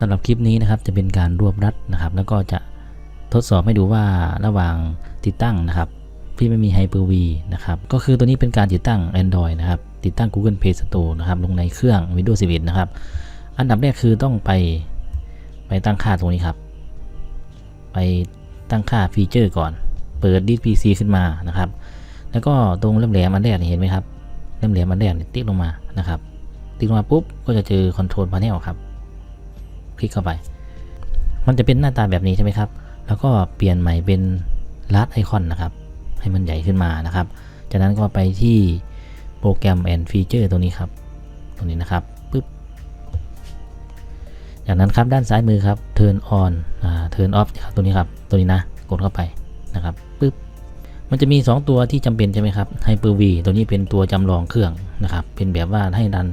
สำหรับคลิปนี้นะครับจะเป็นการรวบรัดนะครับ แล้วก็จะทดสอบให้ดูว่าระหว่างติดตั้งนะครับ ที่ไม่มี Hyper-V นะครับ ก็คือตัวนี้เป็นการติดตั้ง Android นะครับ ติดตั้ง Google Play Store นะครับ ลงในเครื่อง Windows 11 นะครับ อันดับแรกคือต้องไปไปตั้งค่าตรงนี้ครับ ไปตั้งค่าฟีเจอร์ก่อน เปิด Disk PC ขึ้นมานะครับ แล้วก็ตรงเล่มแหลมอันแรกเห็นไหมครับเล่มแหลมอันแรกติ๊กลงมานะครับ ติ๊กลงมาปุ๊บก็จะเจอ Control Panel ครับ คลิกเข้าไป มันจะเป็นหน้าตาแบบนี้ใช่ไหมครับ แล้วก็เปลี่ยนใหม่เป็นลัดไอคอนนะครับ ให้มันใหญ่ขึ้นมานะครับ จากนั้นก็ไปที่โปรแกรม and Feature ตัวนี้ครับตรงนี้นะครับปึ๊บ จากนั้นครับด้านซ้ายมือครับ Turn on อ่า Turn off ครับตัวนี้ครับ ตัวนี้นะ กดเข้าไปนะครับปึ๊บ มันจะมี 2 ตัวที่จำเป็นใช่ไหมครับ Hyper-V ตัวนี้เป็นตัวจำลองเครื่องนะครับ เป็นแบบว่าให้ดัน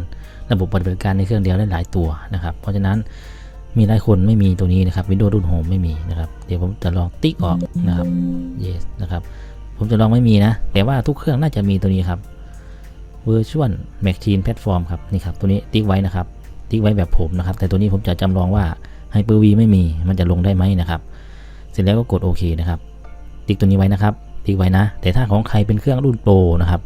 ระบบปฏิบัติการในเครื่องเดียวได้หลายตัวนะครับ เพราะฉะนั้น มีหลายคนไม่มีตัวนี้นะครับ Windows รุ่น Home ไม่มีนะครับ เดี๋ยวผมจะลองติ๊กออกนะครับ yes นะครับ ผมจะลองไม่มีนะ แต่ว่าทุกเครื่องน่าจะมีตัวนี้ครับ Virtual Machine Platform ครับ นี่ครับ ตัวนี้ติ๊กไว้นะครับ ติ๊กไว้แบบผมนะครับ แต่ตัวนี้ผมจะจำลองว่า Hyper-V ไม่มี มันจะลงได้ไหมนะครับ เสร็จแล้วก็กดโอเคนะครับ ติ๊กตัวนี้ไว้นะครับ ติ๊กไว้นะ แต่ถ้าของใครเป็นเครื่องรุ่นโปรนะครับ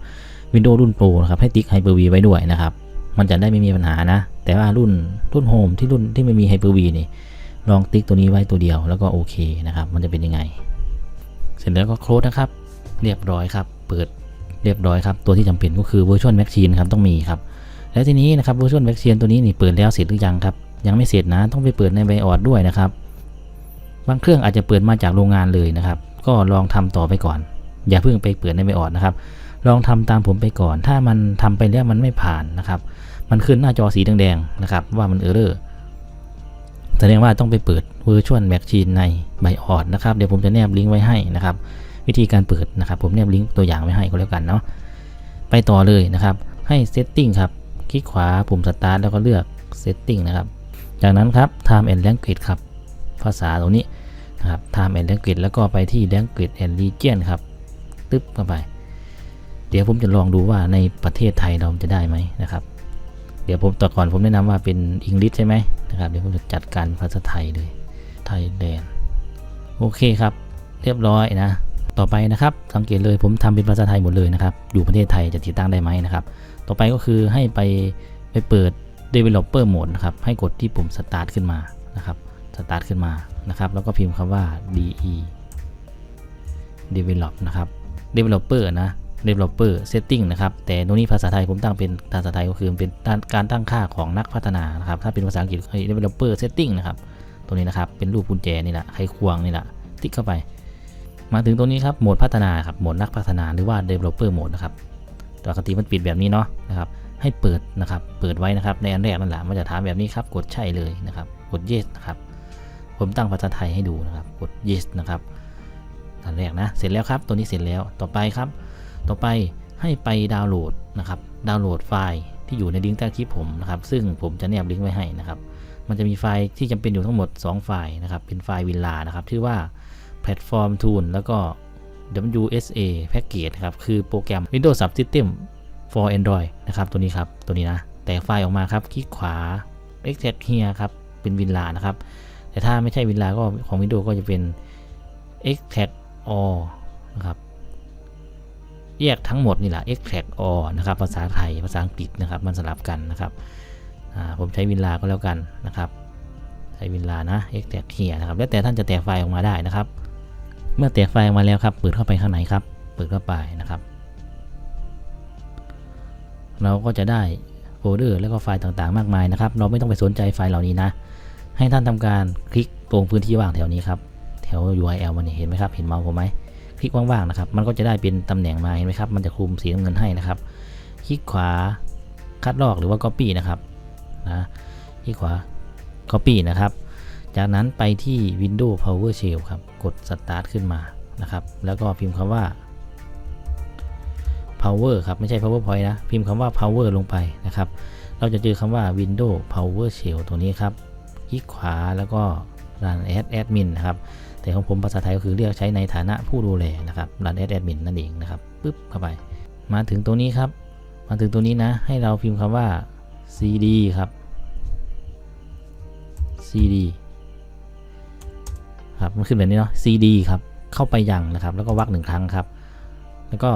Windows รุ่นโปรนะครับ ให้ติ๊ก Hyper-V ไว้ด้วยนะครับ มันจะได้ไม่มีปัญหานะ แต่ว่ารุ่นรุ่นโฮมที่รุ่นที่ไม่มี Hyper-V นี่ลองติ๊กตัวนี้ไว้ตัวเดียวแล้วก็โอเคนะครับ มันจะเป็นยังไง เสร็จแล้วก็โคลดนะครับ เรียบร้อยครับ เปิดเรียบร้อยครับ ตัวที่จำเป็นก็คือ Virtual Machine ครับต้องมีครับ แล้วทีนี้นะครับ Virtual Machine ตัวนี้นี่เปิดแล้วเสร็จหรือยังครับ ยังไม่เสร็จนะ ต้องไปเปิดใน BIOS ด้วยนะครับ บางเครื่องอาจจะเปิดมาจากโรงงานเลยนะครับ ก็ลองทำต่อไปก่อน อย่าเพิ่งไปเปิดใน BIOS นะครับ ลองทำตามผมไปก่อน ถ้ามันทำไปแล้วมันไม่ผ่านนะครับ มันขึ้นหน้าจอสีแดงๆนะครับ ว่ามันเออร์เรอร์แสดงว่าต้องไปเปิด Virtual Machine ใน BIOS นะครับ เดี๋ยวผมจะแนบลิงก์ไว้ให้นะครับ วิธีการเปิดนะครับ ผมแนบลิงก์ตัวอย่างไว้ให้ก็แล้วกันเนาะไปต่อเลยนะครับ ให้ Setting ครับ คลิกขวาปุ่ม Start แล้วก็เลือก Setting นะครับ จากนั้นครับ Time and Language ครับ ภาษาตรงนี้นะครับ Time and Language แล้วก็ไปที่ Language and Region ครับ ตึ๊บเข้าไป ดี๋ยวผมจะลองดูว่าในประเทศไทยเราจะได้ไหมนะครับ เดี๋ยวผมแต่ก่อนผมแนะนำว่าเป็นอังกฤษใช่ไหมนะครับเดี๋ยวผมจะจัดการภาษาไทยเลยไทยแลนด์โอเคครับ เรียบร้อยนะ ต่อไปนะครับ สังเกตเลยผมทำเป็นภาษาไทยหมดเลยนะครับ อยู่ประเทศไทยจะติดตั้งได้ไหมนะครับ ต่อไปก็คือให้ไปไปเปิด developer mode นะครับ ให้กดที่ปุ่ม start ขึ้นมานะครับ start ขึ้นมานะครับ แล้วก็พิมพ์คำว่า de develop นะครับ developer นะ developer setting นะครับ แต่ตรงนี้ภาษาไทยผมตั้งเป็นภาษาไทยก็คือเป็นการตั้งค่าของนักพัฒนานะครับ ถ้าเป็นภาษาอังกฤษให้ developer setting นะครับตรงนี้นะครับ เป็นรูปกุญแจนี่แหละไขควงนี่แหละติ๊กเข้าไป มาถึงตรงนี้ครับโหมดพัฒนาครับโหมดนักพัฒนาหรือว่า developer mode นะครับปกติมันปิดแบบนี้เนาะนะครับ ให้เปิดนะครับ เปิดไว้นะครับ ในอันแรกนั่นแหละมันจะถามแบบนี้ครับ กดใช่เลยนะครับ กด yes นะครับ ผมตั้งภาษาไทยให้ดูนะครับ กด yes นะครับอันแรกนะ เสร็จแล้วครับ ตัวนี้เสร็จแล้ว ต่อไปครับ ต่อไปให้ไปดาวน์โหลดนะครับ ดาวน์โหลดไฟล์ที่อยู่ในลิงก์ใต้คลิปผมนะครับ ซึ่งผมจะแนบลิงก์ไว้ให้นะครับ มันจะมีไฟล์ที่จำเป็นอยู่ทั้งหมด 2 ไฟล์นะครับ เป็นไฟล์วิลลานะครับชื่อว่า Platform Tool แล้วก็ WSA Package ครับ คือโปรแกรม Windows Subsystem for Android นะครับ ตัวนี้ครับ ตัวนี้นะ แต่ไฟล์ออกมาครับ คลิกขวา Extract here ครับ เป็นวิลลานะครับ แต่ถ้าไม่ใช่วิลลาก็ของ Windows ก็จะเป็น Extract all นะครับ แยกทั้งหมดนี่แหละ extract all นะครับภาษาไทยภาษาอังกฤษนะครับมันสลับกันนะครับผมใช้วินลาก็แล้วกันนะครับใช้วินลานะ extract here นะครับแล้วแต่ท่านจะแตกไฟล์ออกมาได้นะครับ เมื่อแตกไฟล์ออกมาแล้วครับเปิดเข้าไปข้างในครับเปิดเข้าไปนะครับ เราก็จะได้โฟลเดอร์แล้วก็ไฟล์ต่างๆ มากมายนะครับ เราไม่ต้องไปสนใจไฟล์เหล่านี้นะ ให้ท่านทำการคลิกตรงพื้นที่ว่างแถวนี้ครับแถว URL มันเห็นไหมครับเห็นเมาส์ผมไหม คลิกว่างๆนะครับ มันก็จะได้เป็นตำแหน่งมาเห็นไหมครับ มันจะคลุมสีน้ำเงินให้นะครับ คลิกขวาคัดลอกหรือว่า Copy นะครับนะคลิกขวา Copy นะครับ จากนั้นไปที่ Windows PowerShell ครับ กด Start ขึ้นมานะครับ แล้วก็พิมพ์คำว่า Power ครับ ไม่ใช่ PowerPoint นะ พิมพ์คำว่า Power ลงไปนะครับ เราจะเจอคำว่า Windows PowerShell ตัวนี้ครับ คลิกขวาแล้วก็ Run as Admin นะครับ แต่ของผมภาษาไทยก็คือเรียกใช้ในฐานะผู้ดูแลนะครับ Run as Admin นั่นเองนะครับปึ๊บเข้าไป มาถึงตัวนี้ครับ มาถึงตัวนี้นะ ให้เราพิมพ์คำว่า cd ครับ cd ครับมันขึ้นแบบนี้เนาะ cd ครับ เข้าไปยังนะครับ แล้วก็วรรคหนึ่งครั้งครับ แล้วก็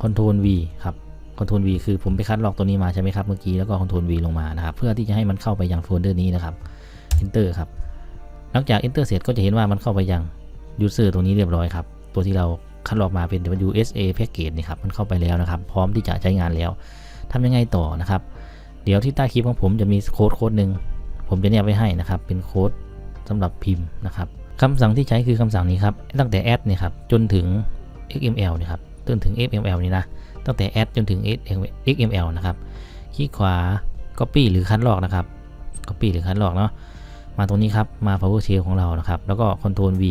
Ctrl V ครับ Ctrl V คือผมไปคัดลอกตัวนี้มาใช่ไหมครับเมื่อกี้ แล้วก็ Ctrl V ลงมานะครับ เพื่อที่จะให้มันเข้าไปยังโฟลเดอร์นี้นะครับ Enter ครับ หลังจาก Enter เสร็จก็จะเห็นว่ามันเข้าไปยัง User ตรงนี้เรียบร้อยครับ ตัวที่เราคัดลอกมาเป็น USA Package นี่ครับ มันเข้าไปแล้วนะครับ พร้อมที่จะใช้งานแล้วทำยังไงต่อนะครับ เดี๋ยวที่ใต้คลิปของผมจะมีโค้ดโค้ดหนึ่ง ผมจะเนี่ยไว้ให้นะครับ เป็นโค้ดสำหรับพิมพ์นะครับคำสั่งที่ใช้คือคำสั่งนี้ครับ ตั้งแต่ add นี่ครับ จนถึง XML นี่ครับ จนถึง XML นี่นะ ตั้งแต่ add จนถึง XML นะครับ คลิกขวา copy หรือคัดลอกนะครับ copy หรือคัดลอกเนาะ มาตรงนี้ครับ มา PowerShell ของเรานะครับ แล้วก็ Control V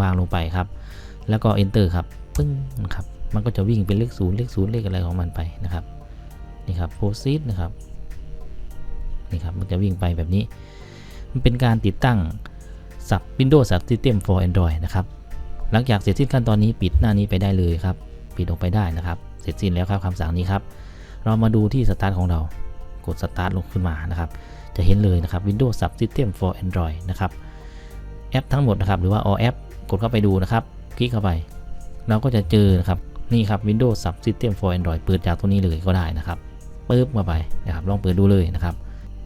วางลงไปครับ แล้วก็ Enter ครับ ปึ้งนะครับ มันก็จะวิ่งเป็นเลขศูนย์เลขศูนย์เลขอะไรของมันไปนะครับ นี่ครับ proceed นะครับ นี่ครับ มันจะวิ่งไปแบบนี้ มันเป็นการติดตั้งสับ Windows Subsystem for Android นะครับ หลังจากเสร็จสิ้นขั้นตอนนี้ปิดหน้านี้ไปได้เลยครับ ปิดออกไปได้นะครับ เสร็จสิ้นแล้วครับคำสั่งนี้ครับ เรามาดูที่สตาร์ทของเรา กดสตาร์ทลงขึ้นมานะครับ จะเห็นเลยนะครับ Windows Subsystem for Android นะครับ แอปทั้งหมดนะครับหรือว่า all app กดเข้าไปดูนะครับ คลิกเข้าไป เราก็จะเจอนะครับนี่ครับ Windows Subsystem for Android เปิดจากตัวนี้เลยก็ได้นะครับปึ๊บมาไปนะครับลองเปิดดูเลยนะครับ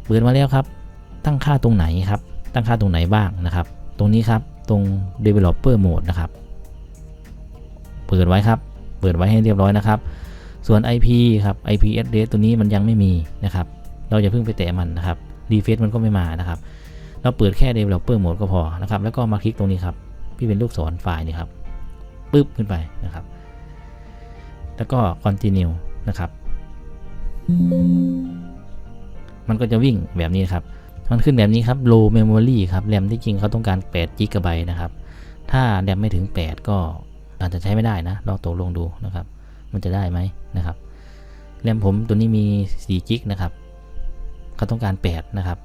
เปิดมาแล้วครับ ตั้งค่าตรงไหนครับ ตั้งค่าตรงไหนบ้างนะครับ ตรงนี้ครับตรง developer mode นะครับ เปิดไว้ครับ เปิดไว้ให้เรียบร้อยนะครับ ส่วน IP ครับ IP address ตัวนี้มันยังไม่มีนะครับ เราอย่าเพิ่งไปแตะมันนะครับ refresh มันก็ไม่มานะครับ เราเปิดแค่ developer mode ก็พอนะครับ แล้วก็มาคลิกตรงนี้ครับ ที่เป็นลูกศรไฟล์นี่ครับ ปึ๊บขึ้นไปนะครับ แล้วก็ continue นะครับ มันก็จะวิ่งแบบนี้ครับ มันขึ้นแบบนี้ครับ low memory ครับแรมที่จริงเขาต้องการ8 g b นะครับ ถ้าแรมไม่ถึง 8 ก็อาจจะใช้ไม่ได้นะ ลองตกลงดูนะครับ มันจะได้ไหมนะครับแรมผมตัวนี้มี4 g นะครับเขาต้องการ 8 นะครับ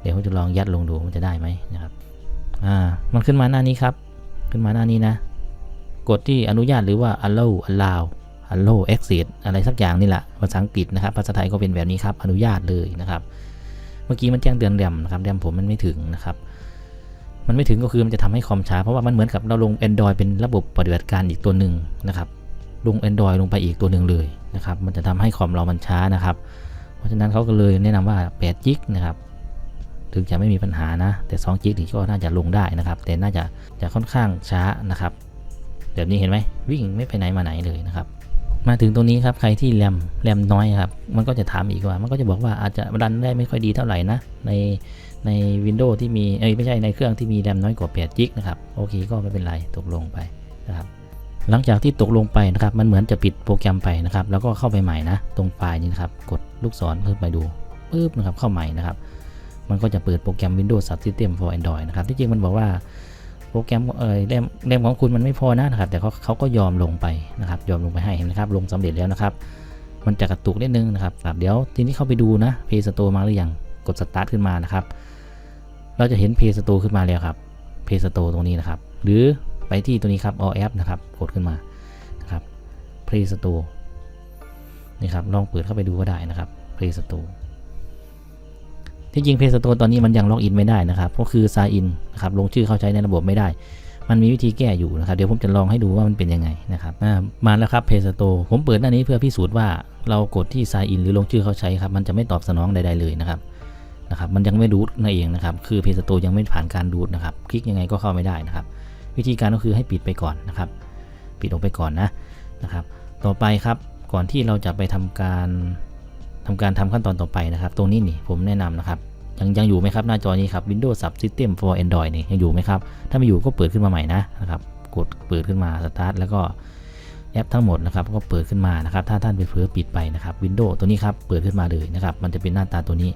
เดี๋ยวผมจะลองยัดลงดูมันจะได้ไหมนะครับอ่ามันขึ้นมาหน้านี้ครับ ขึ้นมาหน้านี้นะ กดที่อนุญาตหรือว่า allow allow allow access อะไรสักอย่างนี่แหละภาษาอังกฤษนะครับภาษาไทยก็เป็นแบบนี้ครับ อนุญาตเลยนะครับ เมื่อกี้มันแจ้งเตือนแรมนะครับแรมผมมันไม่ถึงนะครับมันไม่ถึงก็คือมันจะทำให้คอมช้า เพราะว่ามันเหมือนกับเราลง Android เป็นระบบปฏิบัติการอีกตัวหนึ่งนะครับ ลง Android ลงไปอีกตัวหนึ่งเลยนะครับ มันจะทำให้คอมเรามันช้านะครับ เพราะฉะนั้นเขาก็เลยแนะนำว่า8 g ิกนะครับ ถึงจะไม่มีปัญหานะ แต่2 g ิกนี่ก็น่าจะลงได้นะครับ แต่น่าจะจะค่อนข้างช้านะครับแบบนี้เห็นไหมวิ่งไม่ไปไหนมาไหนเลยนะครับ มาถึงตรงนี้ครับใครที่แรมแรมน้อยครับ มันก็จะถามอีกว่า มันก็จะบอกว่าอาจจะรันได้ไม่ค่อยดีเท่าไหร่นะ ในใน Windows ที่มีเอ้ยไม่ใช่ในเครื่องที่มีแรมน้อยกว่า8 g ิกนะครับ โอเคก็ไม่เป็นไรตกลงไปนะครับ หลังจากที่ตกลงไปนะครับมันเหมือนจะปิดโปรแกรมไปนะครับ แล้วก็เข้าไปใหม่นะ ตรงไฟล์นี้นะครับ กดลูกศรขึ้นไปดูปึ๊บนะครับเข้าใหม่นะครับ มันก็จะเปิดโปรแกรม Windows Subsystem for Android นะครับที่จริงมันบอกว่าโปรแกรมเออแรมแรมของคุณมันไม่พอนะนะครับ แต่เขาเขาก็ยอมลงไปนะครับ ยอมลงไปให้เห็นไหมครับ ลงสำเร็จแล้วนะครับ มันจะกระตุกนิดนึงนะครับครับเดี๋ยวทีนี้เข้าไปดูนะ Play Store มาหรือยังกด Start ขึ้นมานะครับ เราจะเห็น Play Store ขึ้นมาแล้วครับ Play Store ตรงนี้นะครับ หรือ ไปที่ตัวนี้ครับ All App นะครับ กดขึ้นมานะครับ Play Store นี่ครับ ลองเปิดเข้าไปดูก็ได้นะครับ Play Store ที่จริง Play Store ตอนนี้มันยังล็อกอินไม่ได้นะครับ ก็คือ sign in นะครับ ลงชื่อเข้าใช้ในระบบไม่ได้ มันมีวิธีแก้อยู่นะครับ เดี๋ยวผมจะลองให้ดูว่ามันเป็นยังไงนะครับมาแล้วครับ Play Store ผมเปิดหน้านี้เพื่อพิสูจน์ว่าเรากดที่ sign in หรือลงชื่อเข้าใช้ครับ มันจะไม่ตอบสนองใด ๆ เลยนะครับนะครับมันยังไม่รูทนั่นเองนะครับ คือ Play Store ยังไม่ผ่านการรูทนะครับ คลิกยังไงก็เข้าไม่ได้นะครับ วิธีการก็คือให้ปิดไปก่อนนะครับ ปิดออกไปก่อนนะนะครับ ต่อไปครับก่อนที่เราจะไปทำการทำการทำขั้นตอนต่อไปนะครับ ตรงนี้นี่ผมแนะนำนะครับ ยังยังอยู่ไหมครับหน้าจอนี้ครับ Windows Subsystem for Android นี่ยังอยู่ไหมครับ ถ้าไม่อยู่ก็เปิดขึ้นมาใหม่นะนะครับ กดเปิดขึ้นมาสตาร์ทแล้วก็แอปทั้งหมดนะครับก็เปิดขึ้นมานะครับ ถ้าท่านไปเผลอปิดไปนะครับ Windows ตัวนี้ครับเปิดขึ้นมาเลยนะครับ มันจะเป็นหน้าตาตัวนี้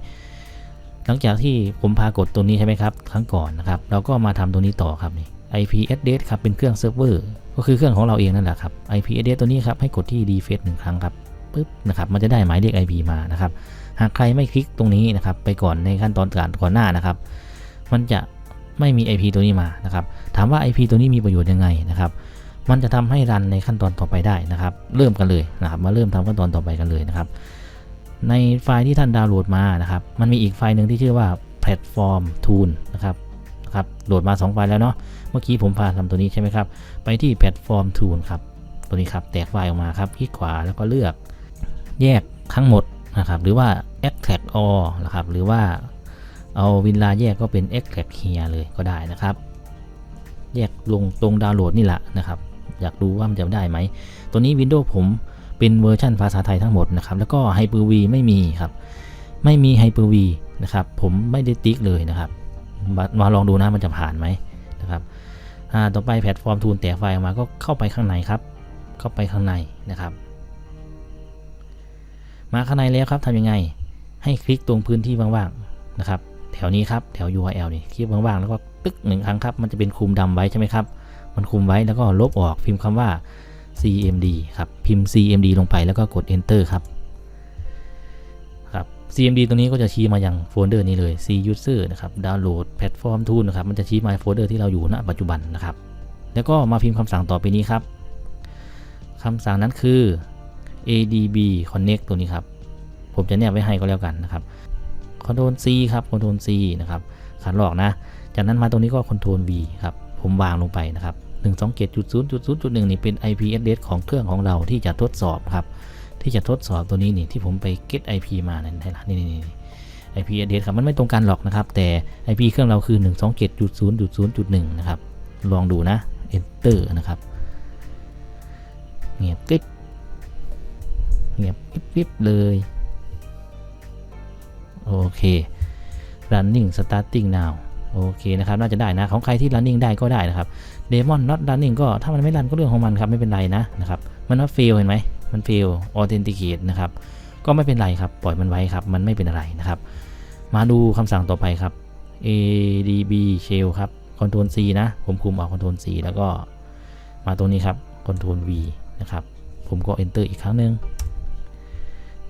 หลังจากที่ผมพากดตัวนี้ใช่ไหมครับครั้งก่อนนะครับ เราก็มาทำตัวนี้ต่อครับนี่ IP address ครับเป็นเครื่องเซิร์ฟเวอร์ก็คือเครื่องของเราเองนั่นแหละครับ IP address ตัวนี้ครับให้กดที่ deface หนึ่งครั้งครับปึ๊บนะครับมันจะได้หมายเลข IP มานะครับหากใครไม่คลิกตรงนี้นะครับไปก่อนในขั้นตอนการก่อนหน้านะครับ มันจะไม่มี IP ตัวนี้มานะครับถามว่า IP ตัวนี้มีประโยชน์ยังไงนะครับมันจะทำให้รันในขั้นตอนต่อไปได้นะครับ เริ่มกันเลยนะครับ มาเริ่มทำขั้นตอนต่อไปกันเลยนะครับ ในไฟล์ที่ท่านดาวน์โหลดมานะครับ มันมีอีกไฟล์หนึ่งที่ชื่อว่า platform Tool นะครับ ครับโหลดมา2ไฟล์แล้วเนาะเมื่อกี้ผมพาทำตัวนี้ใช่ไหมครับ ไปที่ Platform Tool ครับ ตัวนี้ครับแตกไฟล์ออกมาครับคลิกขวาแล้วก็เลือกแยกทั้งหมดนะครับหรือว่า Extract All นะครับหรือว่าเอาวินลาแยกก็เป็น Extract Here เลยก็ได้นะครับ แยกลงตรงดาวน์โหลดนี่แหละนะครับอยากดูว่ามันจะได้ไหม ตัวนี้ Windows ผมเป็นเวอร์ชันภาษาไทยทั้งหมดนะครับ แล้วก็ Hyper-V ไม่มีครับ ไม่มี Hyper-V นะครับ ผมไม่ได้ติ๊กเลยนะครับ มามาลองดูนะมันจะผ่านไหมนะครับต่อไปแพลตฟอร์มทูลแตกไฟออกมาก็เข้าไปข้างในครับ เข้าไปข้างในนะครับ มาข้างในแล้วครับทำยังไง ให้คลิกตรงพื้นที่ว่างๆนะครับ แถวนี้ครับแถว URL นี่คลิกว่างๆแล้วก็ตึกหนึ่งครั้งครับ มันจะเป็นคุมดำไว้ใช่ไหมครับ มันคุมไว้แล้วก็ลบออกพิมพ์คำว่า cmd ครับ พิมพ์ cmd ลงไปแล้วก็กด enter ครับ cmd ตรงนี้ก็จะชี้มาอย่างโฟลเดอร์นี้เลย c user นะครับ download platform tool นะครับ มันจะชี้มาโฟลเดอร์ที่เราอยู่ณปัจจุบันนะครับ แล้วก็มาพิมพ์คำสั่งต่อไปนี้ครับคำสั่งนั้นคือ adb connect ตัวนี้ครับ ผมจะแนบไว้ให้ก็แล้วกันนะครับ Ctrl C ครับ Ctrl C นะครับขันหลอกนะ จากนั้นมาตรงนี้ก็ Ctrl V ครับ ผมวางลงไปนะครับ127.0.0.1นี่เป็น IP address ของเครื่องของเราที่จะทดสอบครับ ที่จะทดสอบตัวนี้นี่ที่ผมไป get IP มาเนี่ยนี่ละนี่นี่ IP address ครับมันไม่ตรงกันหรอกนะครับ แต่ IP เครื่องเราคือ 127.0.0.1 นะครับ ลองดูนะ enter นะครับเงียบกริบเงียบกริบกริบเลย โอเค running starting now โอเคนะครับ น่าจะได้นะ ของใครที่ running ได้ก็ได้นะครับ demon not running ก็ถ้ามันไม่รันก็เรื่องของมันครับ ไม่เป็นไรนะนะครับ มันว่า fail เห็นไหม มัน fail authenticate นะครับ ก็ไม่เป็นไรครับ ปล่อยมันไว้ครับ มันไม่เป็นอะไรนะครับ มาดูคำสั่งต่อไปครับ adb shell ครับ control c นะ ผมคุมเอา control c แล้วก็มาตรงนี้ครับ control v นะครับ ผมก็ enter อีกครั้งหนึ่ง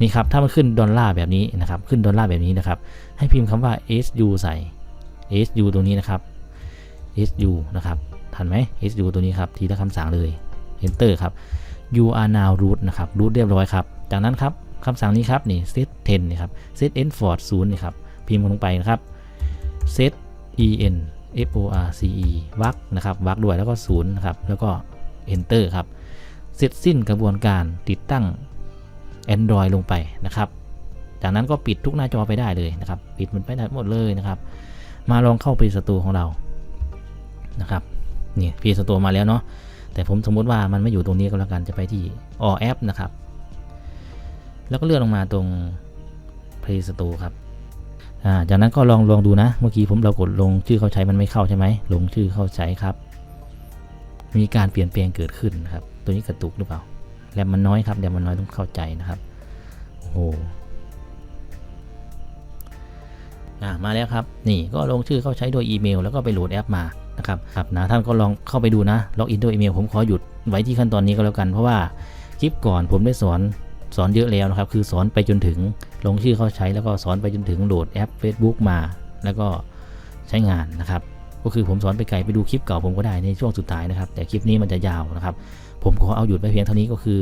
นี่ครับ ถ้ามันขึ้นดอลลาร์แบบนี้นะครับ ขึ้นดอลลาร์แบบนี้นะครับ ให้พิมพ์คำว่า su ใส่ su ตรงนี้นะครับ su นะครับ ทันไหม su ตัวนี้ครับ ทีละคำสั่งเลย enter ครับ you are now root นะครับ root เรียบร้อยครับ จากนั้นครับคำสั่งนี้ครับนี่ set 10นี่ครับ set n for 0นี่ครับ พิมพ์ลงไปนะครับ set en f o r c e วักนะครับวักด้วยแล้วก็0นะครับ แล้วก็ enter ครับ เสร็จสิ้นกระบวนการติดตั้ง Android ลงไปนะครับ จากนั้นก็ปิดทุกหน้าจอไปได้เลยนะครับ ปิดมันไปได้หมดเลยนะครับ มาลองเข้า Play Store ของเรานะครับ นี่ Play Store มาแล้วเนาะ แต่ผมสมมติว่ามันไม่อยู่ตรงนี้ก็แล้วกันจะไปที่ All App นะครับ แล้วก็เลื่อนลงมาตรง Play Store ครับาจากนั้นก็ลองลองดูนะ เมื่อกี้ผมเรากดลงชื่อเข้าใช้มันไม่เข้าใช่ไหมลงชื่อเข้าใช้ครับ มีการเปลี่ยนแปลงเกิดขึ้นครับ ตัวนี้กระตุกหรือเปล่าแรมมันน้อยครับแรมมันน้อยต้องเข้าใจนะครับโอ้โหมาแล้วครับ นี่ก็ลงชื่อเข้าใช้โดยอีเมล แล้วก็ไปโหลดแอปมา นะครับครับนะท่านก็ลองเข้าไปดูนะล็อกอินโดยอีเมลผมขอหยุดไว้ที่ขั้นตอนนี้ก็แล้วกัน เพราะว่าคลิปก่อนผมได้สอนสอนเยอะแล้วนะครับคือสอนไปจนถึงลงชื่อเข้าใช้แล้วก็สอนไปจนถึงโหลดแอป Facebook มา แล้วก็ใช้งานนะครับ ก็คือผมสอนไปไกลไปดูคลิปเก่าผมก็ได้ในช่วงสุดท้ายนะครับ แต่คลิปนี้มันจะยาวนะครับ ผมขอเอาหยุดไปเพียงเท่านี้ก็คือ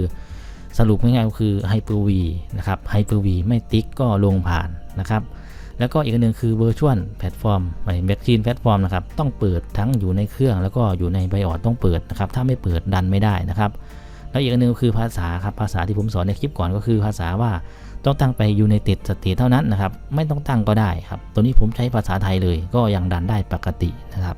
สรุปง่ายๆก็คือ Hyper-V นะครับ Hyper-V ไม่ติ๊กก็ลงผ่านนะครับ แล้วก็อีกหนึ่งคือ Virtual Platform หมาย Machine Platform นะครับ ต้องเปิดทั้งอยู่ในเครื่องแล้วก็อยู่ในใบออดต้องเปิดนะครับ ถ้าไม่เปิดดันไม่ได้นะครับ แล้วอีกหนึ่งคือภาษาครับ ภาษาที่ผมสอนในคลิปก่อนก็คือภาษาว่าต้องตั้งไป United States เท่านั้นนะครับ ไม่ต้องตั้งก็ได้ครับ ตัวนี้ผมใช้ภาษาไทยเลยก็ยังดันได้ปกตินะครับ